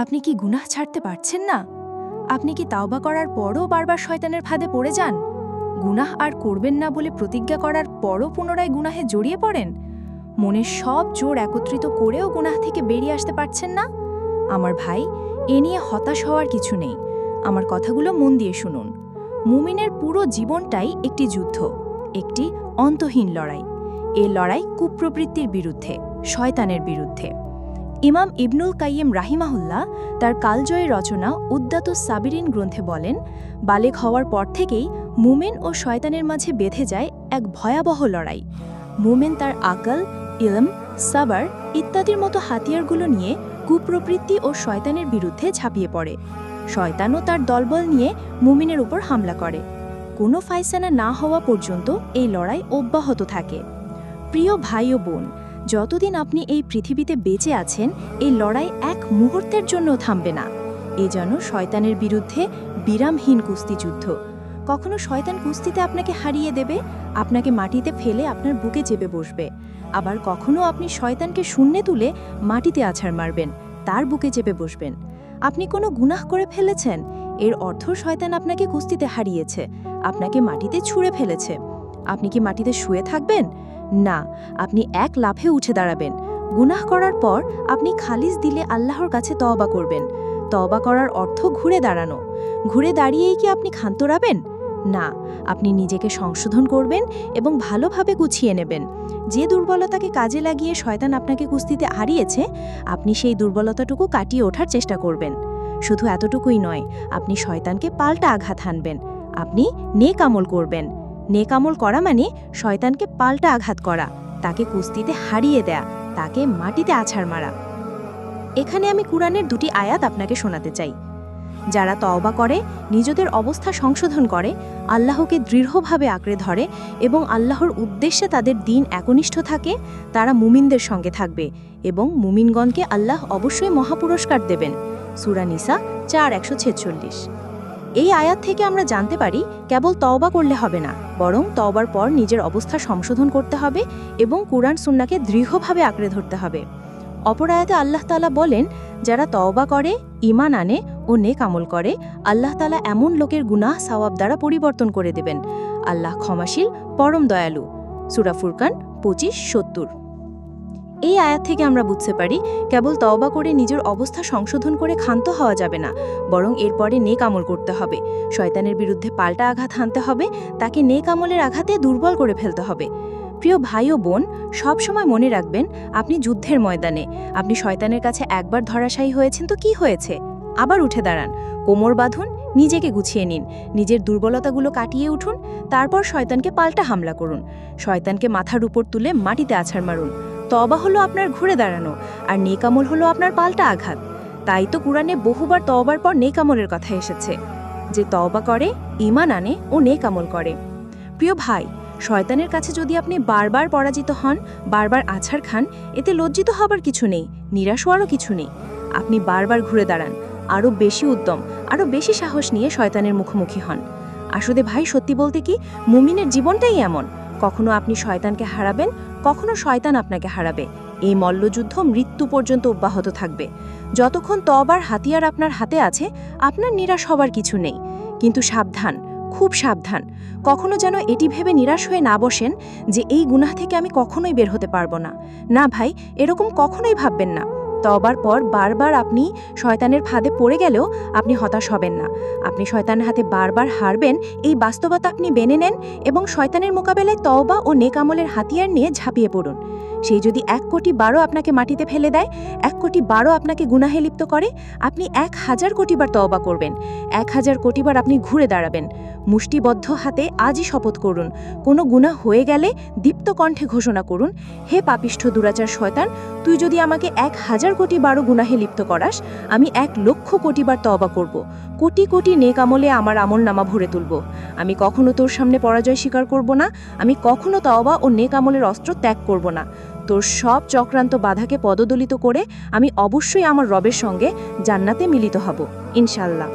আপনি কি গুনাহ ছাড়তে পারছেন না? আপনি কি তাওবা করার পরও বারবার শয়তানের ফাঁদে পড়ে যান? গুনাহ আর করবেন না বলে প্রতিজ্ঞা করার পরও পুনরায় গুনাহে জড়িয়ে পড়েন? মনের সব জোর একত্রিত করেও গুনাহ থেকে বেরিয়ে আসতে পারছেন না? আমার ভাই, এ নিয়ে হতাশ হওয়ার কিছু নেই। আমার কথাগুলো মন দিয়ে শুনুন। মুমিনের পুরো জীবনটাই একটি যুদ্ধ, একটি অন্তহীন লড়াই। এ লড়াই কুপ্রবৃত্তির বিরুদ্ধে, শয়তানের বিরুদ্ধে। ইমাম ইবনুল কাইয়েম রাহিমাহুল্লাহ তার কালজয়ী রচনা উদ্দাত সাবিরিন গ্রন্থে বলেন বালেক হওয়ার পর থেকেই মুমেন ও শয়তানের মাঝে বেঁধে যায় এক ভয়াবহ লড়াই। মুমেন তার আকল, ইলম, সাবার ইত্যাদির মতো হাতিয়ারগুলো নিয়ে কুপ্রবৃত্তি ও শয়তানের বিরুদ্ধে ঝাঁপিয়ে পড়ে। শয়তানও তার দলবল নিয়ে মুমিনের উপর হামলা করে। কোনো ফাইসানা না হওয়া পর্যন্ত এই লড়াই অব্যাহত থাকে। প্রিয় ভাই ও বোন যতদিন আপনি এই পৃথিবীতে বেঁচে আছেন, এই লড়াই এক মুহূর্তের জন্য থামবে না। এ যেন শয়তানের বিরুদ্ধে বিরামহীন কুস্তিযুদ্ধ কখনো শয়তান কুস্তিতে আপনাকে হারিয়ে দেবে, আপনাকে মাটিতে ফেলে আপনার বুকে চেপে বসবে। আবার কখনো আপনি শয়তানকে শূন্যে তুলে মাটিতে আছাড় মারবেন, তার বুকে চেপে বসবেন। আপনি কোনো গুনাহ করে ফেলেছেন? এর অর্থ শয়তান আপনাকে কুস্তিতে হারিয়েছে, আপনাকে মাটিতে ছুঁড়ে ফেলেছে। আপনি কি মাটিতে শুয়ে থাকবেন? না, আপনি এক লাফে উঠে দাঁড়াবেন। গুনাহ করার পর আপনি খালিজ দিলে আল্লাহর কাছে তওবা করবেন। তওবা করার অর্থ ঘুরে দাঁড়ানো। ঘুরে দাঁড়িয়েই কি আপনি ক্ষান্তরাবেন না, আপনি নিজেকে সংশোধন করবেন এবং ভালোভাবে গুছিয়ে নেবেন। যে দুর্বলতাকে কাজে লাগিয়ে শয়তান আপনাকে কুস্তিতে হারিয়েছে, আপনি সেই দুর্বলতাটুকু কাটিয়ে ওঠার চেষ্টা করবেন। শুধু এতটুকুই নয়, আপনি শয়তানকে পাল্টা আঘাত হানবেন। আপনি নেক আমল করবেন। নেক আমল করা মানে শয়তানকে পাল্টা আঘাত করা, তাকে কুস্তিতে হারিয়ে দেয়া, তাকে মাটিতে আছাড় মারা। এখানে আমি কুরআনের দুটি আয়াত আপনাকে শোনাতে চাই। যারা তওবা করে, নিজেদের অবস্থা সংশোধন করে, আল্লাহকে দৃঢ়ভাবে আঁকড়ে ধরে এবং আল্লাহর উদ্দেশ্যে তাদের দিন একনিষ্ঠ থাকে, তারা মুমিনদের সঙ্গে থাকবে এবং মুমিনগণকে আল্লাহ অবশ্যই মহাপুরস্কার দেবেন। সুরানিসা চার একশো ছেচল্লিশ। এই আয়াত থেকে আমরা জানতে পারি কেবল তওবা করলে হবে না, বরং তওবার পর নিজের অবস্থা সংশোধন করতে হবে এবং কুরআন সুন্নাকে দৃঢ়ভাবে আঁকড়ে ধরতে হবে। অপর আয়াতে আল্লাহ তালা বলেন, যারা তওবা করে ইমান আনে ও নেক আমল করে, আল্লাহ তালা এমন লোকের গুনাহ সাওয়াব দ্বারা পরিবর্তন করে দেবেন। আল্লাহ ক্ষমাশীল, পরম দয়ালু। সুরা ফুরকান পঁচিশ, সত্তর। এই আয়াত থেকে আমরা বুঝতে পারি, কেবল তওবা করে নিজের অবস্থা সংশোধন করে ক্ষান্ত হওয়া যাবে না, বরং এরপরে নেক আমল করতে হবে। শয়তানের বিরুদ্ধে পাল্টা আঘাত হানতে হবে, তাকে নেক আমলের আঘাতে দুর্বল করে ফেলতে হবে। প্রিয় ভাই ও বোন, সবসময় মনে রাখবেন, আপনি যুদ্ধের ময়দানে, আপনি শয়তানের কাছে একবার ধরাশায়ী হয়েছেন তো কি হয়েছে? আবার উঠে দাঁড়ান, কোমর বাঁধুন, নিজেকে গুছিয়ে নিন, নিজের দুর্বলতাগুলো কাটিয়ে উঠুন, তারপর শয়তানকে পাল্টা হামলা করুন। শয়তানকে মাথার উপর তুলে মাটিতে আছাড় মারুন। তবা হলো আপনার ঘুরে দাঁড়ানো, আর নেকামল হলো আপনার পাল্টা আঘাত। তাই তো কুরআনে বহুবার তওবার পর নেকামলের কথা এসেছে। যে তওবা করে ইমান আনে ও নেকামল করে। প্রিয় ভাই, শয়তানের কাছে যদি আপনি বারবার পরাজিত হন, বারবার আছাড় খান, এতে লজ্জিত হবার কিছু নেই, নিরাশ হওয়ারও কিছু নেই। আপনি বারবার ঘুরে দাঁড়ান, আরও বেশি উদ্যম, আরও বেশি সাহস নিয়ে শয়তানের মুখোমুখি হন। আসলে ভাই, সত্যি বলতে কি, মুমিনের জীবনটাই এমন। কখনো আপনি শয়তানকে হারাবেন, কখনো শয়তান আপনাকে হারাবে। এই মল্লযুদ্ধ মৃত্যু পর্যন্ত অব্যাহত থাকবে। যতক্ষণ তবার হাতিয়ার আপনার হাতে আছে, আপনার নিরাশ হবার কিছু নেই। কিন্তু সাবধান, খুব সাবধান। কখনো যেন এটি ভেবে নিরাশ হয়ে না বসেন যে এই গুনাহ থেকে আমি কখনোই বের হতে পারব না। না ভাই, এরকম কখনোই ভাববেন না। তবার পর বারবার আপনি শয়তানের ফাঁদে পড়ে গেলেও আপনি হতাশ হবেন না। আপনি শয়তানের হাতে বারবার হারবেন, এই বাস্তবতা আপনি বেনে নেন এবং শয়তানের মোকাবেলায় তওবা ও নেকামলের হাতিয়ার নিয়ে ঝাঁপিয়ে পড়ুন। সেই যদি এক কোটি বারো আপনাকে মাটিতে ফেলে দেয়, এক কোটি বারো আপনাকে গুনাহে লিপ্ত করে, আপনি এক হাজার কোটিবার তওবা করবেন। এক হাজার কোটিবার আপনি ঘুরে দাঁড়াবেন। মুষ্টিবদ্ধ হাতে আজই শপথ করুন। কোনো গুনাহ হয়ে গেলে দীপ্ত কণ্ঠে ঘোষণা করুন, হে পাপিষ্ঠ দুরাচার শয়তান, তুই যদি আমাকে এক হাজার কোটি বারো গুনাহে লিপ্ত করাস, আমি এক লক্ষ কোটিবার তওবা করব। কোটি কোটি নেক আমলে আমার আমল নামা ভরে তুলব। আমি কখনো তোর সামনে পরাজয় স্বীকার করব না, আমি কখনো তওবা ও নেক আমলের অস্ত্র ত্যাগ করব না। তোর সব চক্রান্ত বাধাকে পদদলিত করে আমি অবশ্যই আমার রবের সঙ্গে জান্নাতে মিলিত হব ইনশাল্লাহ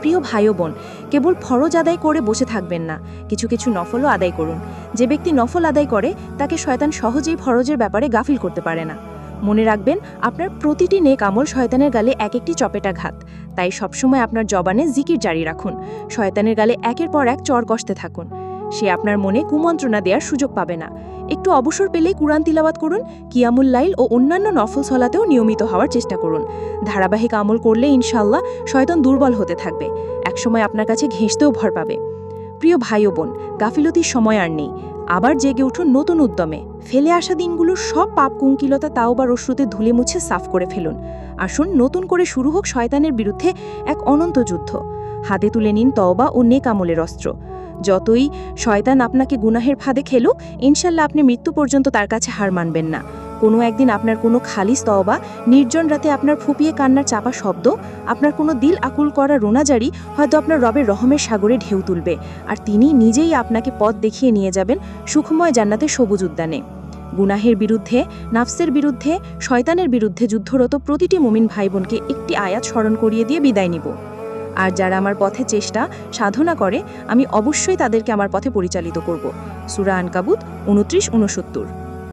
প্রিয় ভাই বোন, কেবল ফরজ আদায় করে বসে থাকবেন না। কিছু কিছু নফলও আদায় করুন। যে ব্যক্তি নফল আদায় করে, তাকে শয়তান সহজেই ফরজের ব্যাপারে গাফিল করতে পারে না। মনে রাখবেন, আপনার প্রতিটি নেক আমল শয়তানের গালে এক একটি চপেটাঘাত তাই সবসময় আপনার জবানে জিকির জারি রাখুন। শয়তানের গালে একের পর এক চর কষতে থাকুন। সে আপনার মনে কুমন্ত্রণা দেওয়ার সুযোগ পাবে না। একটু অবসর পেলেই কুরআন তিলাবাত করুন, কিয়ামুল লাইল ও অন্যান্য নফল সলাতেও নিয়মিত হওয়ার চেষ্টা করুন। ধারাবাহিক আমল করলে ইনশাল্লাহ শয়তান দুর্বল হতে থাকবে, একসময় আপনার কাছে ঘেঁষতেও ভর পাবে। প্রিয় ভাই ও বোন, গাফিলতির সময় আর নেই। আবার জেগে উঠুন নতুন উদ্যমে। ফেলে আসা দিনগুলোর সব পাপ কুঙ্কিলতা তাও বা রশ্রুতে ধুলে মুছে সাফ করে ফেলুন। আসুন নতুন করে শুরু হোক শয়তানের বিরুদ্ধে এক অনন্ত যুদ্ধ। হাতে তুলে নিন তওবা ও নেক আমলের অস্ত্র। যতই শয়তান আপনাকে গুনাহের ফাঁদে খেলুক ইনশাল্লাহ আপনি মৃত্যু পর্যন্ত তার কাছে হার মানবেন না। কোনো একদিন আপনার কোনো খালিস তওবা, নির্জন রাতে আপনার ফুপিয়ে কান্নার চাপা শব্দ, আপনার কোনো দিল আকুল করা রোনাজারি হয়তো আপনার রবের রহমের সাগরে ঢেউ তুলবে। আর তিনি নিজেই আপনাকে পথ দেখিয়ে নিয়ে যাবেন সুখময় জান্নাতে সবুজ উদ্যানে। গুনাহের বিরুদ্ধে, নাফসের বিরুদ্ধে, শয়তানের বিরুদ্ধে যুদ্ধরত প্রতিটি মুমিন ভাই বোনকে একটি আয়াত স্মরণ করিয়ে দিয়ে বিদায় নিব। আর যারা আমার পথে চেষ্টা, সাধনা করে, আমি অবশ্যই তাদেরকে আমার পথে পরিচালিত করব। সুরা আনকাবুত, উনত্রিশ, উনসত্তর।